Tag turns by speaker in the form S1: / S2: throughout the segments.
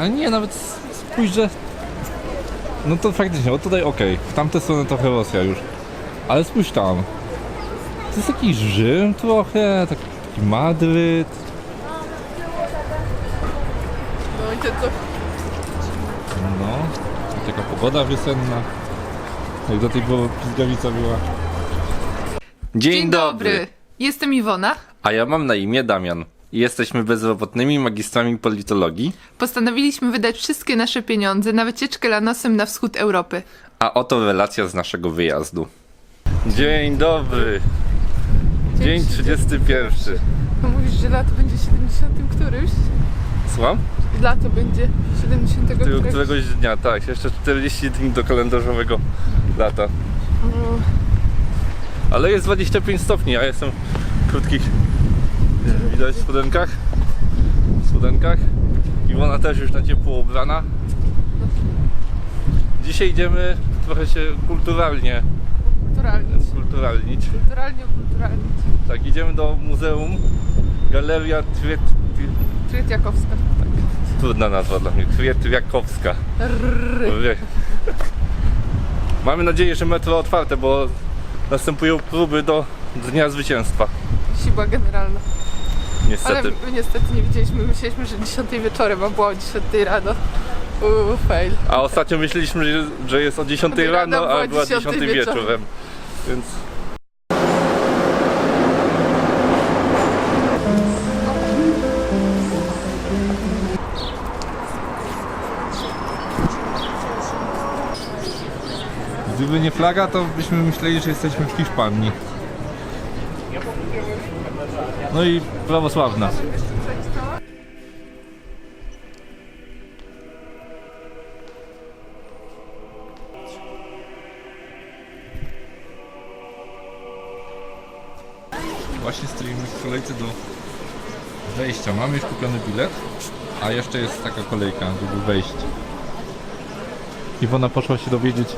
S1: A nie, nawet spójrz, że... No to faktycznie, o tutaj okej. W tamtę stronę trochę Rosja już. Ale spójrz tam. To jest jakiś Rzym trochę, tak- taki Madryt.
S2: No i to co?
S1: No, i taka pogoda wiosenna. Jak do tej pory pizgawica była.
S3: Dzień, dobry.
S2: Jestem Iwona.
S3: A ja mam na imię Damian. Jesteśmy bezrobotnymi magistrami politologii,
S2: Postanowiliśmy wydać wszystkie nasze pieniądze na wycieczkę lanosem na wschód Europy.
S3: a oto relacja z naszego wyjazdu. Dzień dobry. Dzień 31.
S2: No mówisz, że lato będzie 70 którymś?
S3: Słucham?
S2: Lato będzie 70
S3: Tego
S2: którymś.
S3: któregoś dnia, tak. Jeszcze 40 dni do kalendarzowego lata. Ale jest 25 stopni, a jestem w krótkich, widać, spodenkach. Spodenkach. Iwona też już na ciepło ubrana. Dzisiaj idziemy trochę się kulturalnie
S2: Kulturalnie.
S3: kulturalnić.
S2: Kulturalnie, kulturalnie.
S3: Tak, idziemy do muzeum Galeria Twiet...
S2: Trytiakowska.
S3: Trudna nazwa dla mnie. Kwietwiakowska. Wie- Mamy nadzieję, że metro otwarte, bo następują próby do Dnia Zwycięstwa.
S2: Siła generalna. Ale
S3: Niestety.
S2: my niestety nie widzieliśmy. Myśleliśmy, że 10 wieczorem, a było o 10 rano. Uuu, fail.
S3: A ostatnio myśleliśmy, że- że jest o 10
S2: Rano
S3: rano,
S2: była
S3: a była
S2: 10
S3: 10
S2: wieczorem.
S3: wieczorem. Więc
S1: Gdyby nie flaga, to byśmy myśleli, że jesteśmy w Hiszpanii. No i prawosławna. Właśnie stoimy w kolejce do wejścia. Mamy już kupiony bilet, a jeszcze jest taka kolejka, żeby wejść. Iwona poszła się dowiedzieć,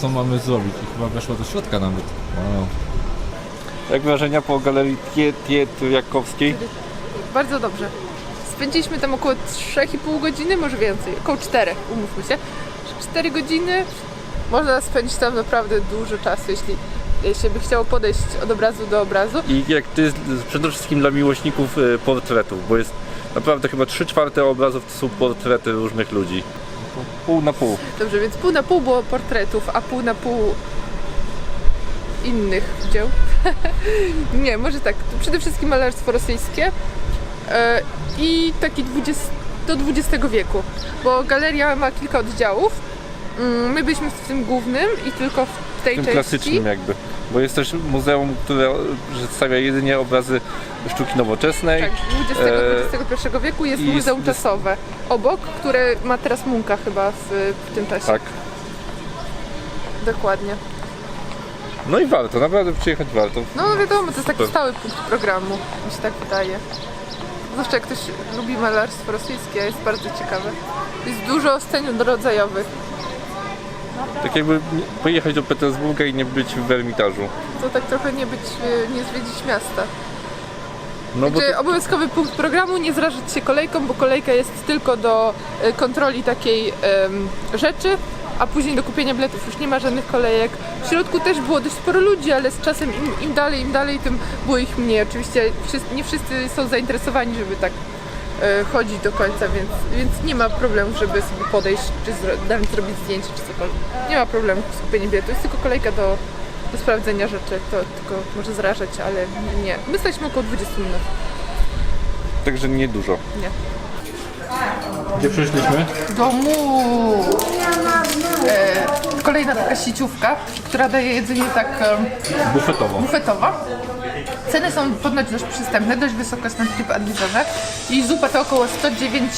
S1: co mamy zrobić i chyba weszła do środka nawet. Wow.
S3: Jak wrażenia po Galerii Kwietwiakowskiej?
S2: Bardzo dobrze. Spędziliśmy tam około 3,5 godziny, może więcej, około 4, umówmy się. 4 godziny. Można spędzić tam naprawdę dużo czasu, jeśli, jeśli by chciało podejść od obrazu do obrazu.
S3: I jak to jest przede wszystkim dla miłośników y, portretów, bo jest naprawdę chyba 3 czwarte obrazów to są portrety różnych ludzi. Pół na pół.
S2: Dobrze, więc pół na pół było portretów, a pół na pół innych dzieł. Nie, może tak. Przede wszystkim malarstwo rosyjskie e, i taki 20, do XX wieku, bo galeria ma kilka oddziałów. Mm, My byliśmy w tym głównym i tylko w tej
S3: Tym
S2: części.
S3: klasycznym jakby. Bo jest też muzeum, które przedstawia jedynie obrazy sztuki nowoczesnej.
S2: Tak, XX, XXI wieku jest muzeum
S3: jest-
S2: czasowe obok, które ma teraz Munka chyba w, w tym czasie.
S3: Tak.
S2: Dokładnie.
S3: No i warto, naprawdę przyjechać warto.
S2: No wiadomo, to jest taki
S3: Super.
S2: stały punkt programu, mi się tak wydaje. Zwłaszcza jak ktoś lubi malarstwo rosyjskie, jest bardzo ciekawe. Jest dużo scen rodzajowych.
S3: Tak jakby nie- pojechać do Petersburga i nie być w Ermitażu.
S2: To tak trochę nie być, e, nie zwiedzić miasta.
S3: No bo
S2: Także
S3: to,
S2: obowiązkowy punkt programu, nie zrażać się kolejką, bo kolejka jest tylko do e, kontroli takiej em, rzeczy, a później do kupienia biletów już nie ma żadnych kolejek. W środku też było dość sporo ludzi, ale z czasem im, im dalej, im dalej, tym było ich mniej. Oczywiście wszyscy, nie wszyscy są zainteresowani, żeby tak e, chodzić do końca, więc, więc nie ma problemu, żeby sobie podejść, czy zro, zrobić zdjęcie, czy cokolwiek. Nie ma problemu z kupieniem biletu, jest tylko kolejka do, do sprawdzenia rzeczy, to tylko może zrażać, ale nie. My staliśmy około 20 minut.
S3: także niedużo.
S2: Nie.
S1: Gdzie przyszliśmy?
S2: domu e, kolejna taka sieciówka, która daje jedzenie tak e,
S1: Bufetowo.
S2: bufetowo. Ceny są ponoć dość przystępne, dość wysoko jest na TripAdvisorze i zupa to około 109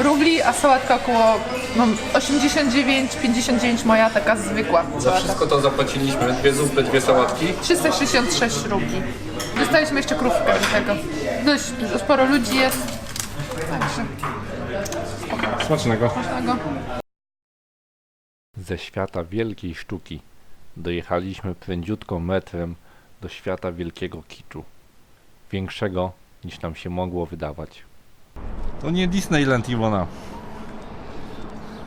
S2: rubli, a sałatka około no, 89-59 moja taka zwykła sałata.
S3: Wszystko to zapłaciliśmy, dwie zupy, dwie sałatki.
S2: 366 rubli. Dostaliśmy jeszcze krówkę do tego. Dość dużo, sporo ludzi jest. Także
S1: Smacznego.
S2: tego.
S3: Ze świata wielkiej sztuki dojechaliśmy prędziutko metrem do świata wielkiego kiczu. Większego niż nam się mogło wydawać. To nie Disneyland Iwona.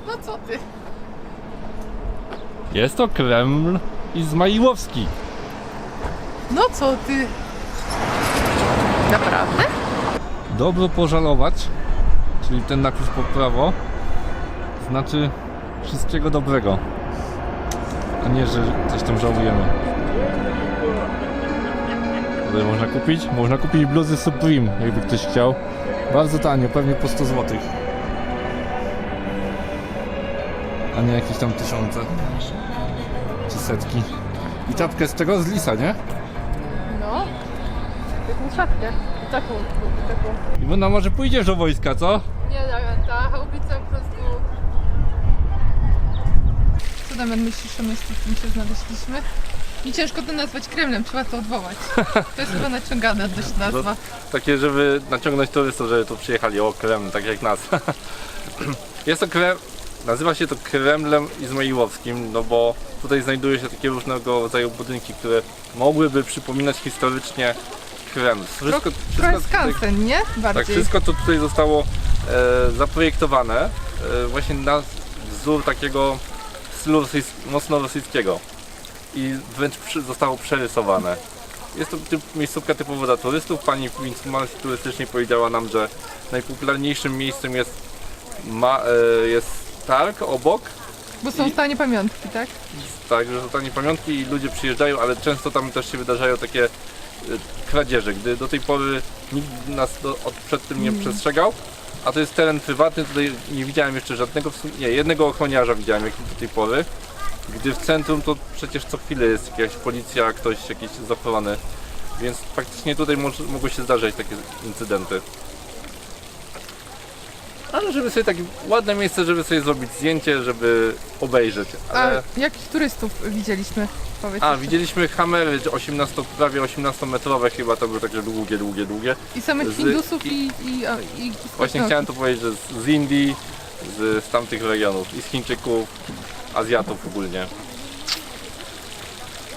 S2: No co ty?
S3: Jest to Kreml Izmailowski.
S2: No co ty? Naprawdę?
S3: Dobro pożalować, czyli ten napis po prawo, znaczy wszystkiego dobrego. A nie, że coś tam żałujemy. Tutaj można kupić? Można kupić bluzy Supreme, jakby ktoś chciał. Bardzo tanio, pewnie po 100 zł. A nie jakieś tam tysiące. Czy setki. I czapkę z czego? Z lisa, nie?
S2: No. Taką szatkę. I taką, i taką.
S3: Iwona, może pójdziesz do wojska, co?
S2: Nie, ta, ta chałupica po prostu... Co Damian myślisz o miejscu, w którym się znaleźliśmy? I ciężko to nazwać Kremlem, trzeba to odwołać. To jest chyba naciągana dość nazwa.
S3: Takie, żeby naciągnąć turystów, żeby tu przyjechali. O, Kreml, tak jak nas. Jest to Krem... Nazywa się to Kremlem Izmailowskim, no bo tutaj znajdują się takie różnego rodzaju budynki, które mogłyby przypominać historycznie Kreml. Wszystko, wszystko
S2: skansen, nie?
S3: tak,
S2: Bardziej.
S3: wszystko to tutaj zostało zaprojektowane e, właśnie na wzór takiego stylu rosyjs- mocno rosyjskiego i wręcz zostało przerysowane. Jest to typ, miejscówka typowo dla turystów. Pani w informacji turystycznej powiedziała nam, że najpopularniejszym miejscem jest, ma, e, jest targ obok,
S2: Bo są
S3: i-
S2: w stanie pamiątki, tak?
S3: tak, że są tanie pamiątki i ludzie przyjeżdżają, ale często tam też się wydarzają takie e, kradzieże, gdy do tej pory nikt nas do, od, przed tym nie przestrzegał, a to jest teren prywatny, tutaj nie widziałem jeszcze żadnego, w sumie- nie, jednego ochroniarza widziałem jak do tej pory, gdy w centrum to przecież co chwilę jest jakaś policja, ktoś jakiś zachrony, więc faktycznie tutaj mogły się zdarzać takie incydenty. Ale żeby sobie takie ładne miejsce, żeby sobie zrobić zdjęcie, żeby obejrzeć, ale...
S2: A jakich turystów widzieliśmy? Powiedz
S3: A,
S2: jeszcze.
S3: widzieliśmy hamery 18, prawie 18 metrowe chyba, to były takie długie, długie, długie.
S2: I samych
S3: z-
S2: Hindusów
S3: i-
S2: i... i,
S3: Właśnie
S2: Skotnoki.
S3: chciałem to powiedzieć, że z, z Indii, z, z tamtych regionów i z Chińczyków, Azjatów ogólnie.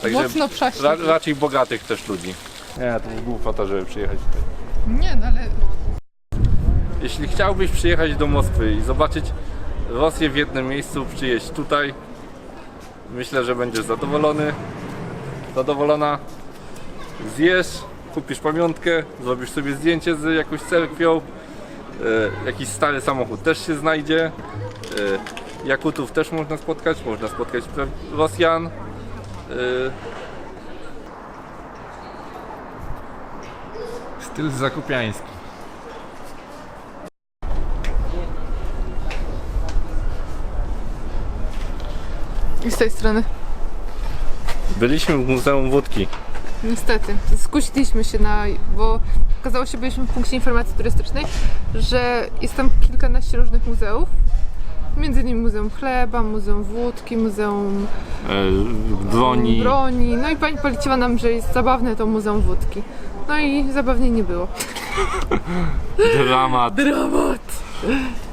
S3: Także
S2: Mocno
S3: ra, raczej bogatych też ludzi. Nie, to był głupota, żeby przyjechać tutaj.
S2: Nie, no ale...
S3: Jeśli chciałbyś przyjechać do Moskwy i zobaczyć Rosję w jednym miejscu, przyjeźdź tutaj. Myślę, że będziesz zadowolony, zadowolona. Zjesz, kupisz pamiątkę, zrobisz sobie zdjęcie z jakąś cerkwią. E, jakiś stary samochód też się znajdzie. E, Jakutów też można spotkać, można spotkać Rosjan. E, styl zakupiański.
S2: I z tej strony.
S3: Byliśmy w Muzeum Wódki.
S2: Niestety. Skuśliśmy się na... bo okazało się, byliśmy w punkcie informacji turystycznej, że jest tam kilkanaście różnych muzeów. Między innymi Muzeum Chleba, Muzeum Wódki, Muzeum
S3: E, broni.
S2: broni. No i pani poleciła nam, że jest zabawne to Muzeum Wódki. No i zabawnie nie było.
S3: Dramat.
S2: Dramat!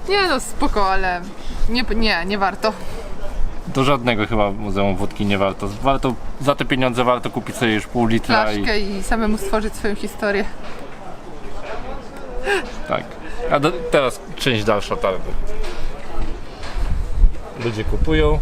S2: Nie no, spoko, ale nie, nie, nie warto.
S3: Do żadnego chyba Muzeum Wódki nie warto. Warto za te pieniądze warto kupić sobie już pół litra i
S2: Flaszkę i samemu stworzyć swoją historię.
S3: tak. A do, teraz część dalsza targu. Ludzie kupują.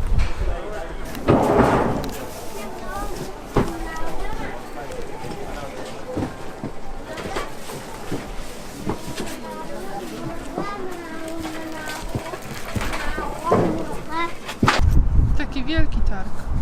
S2: Wielki targ.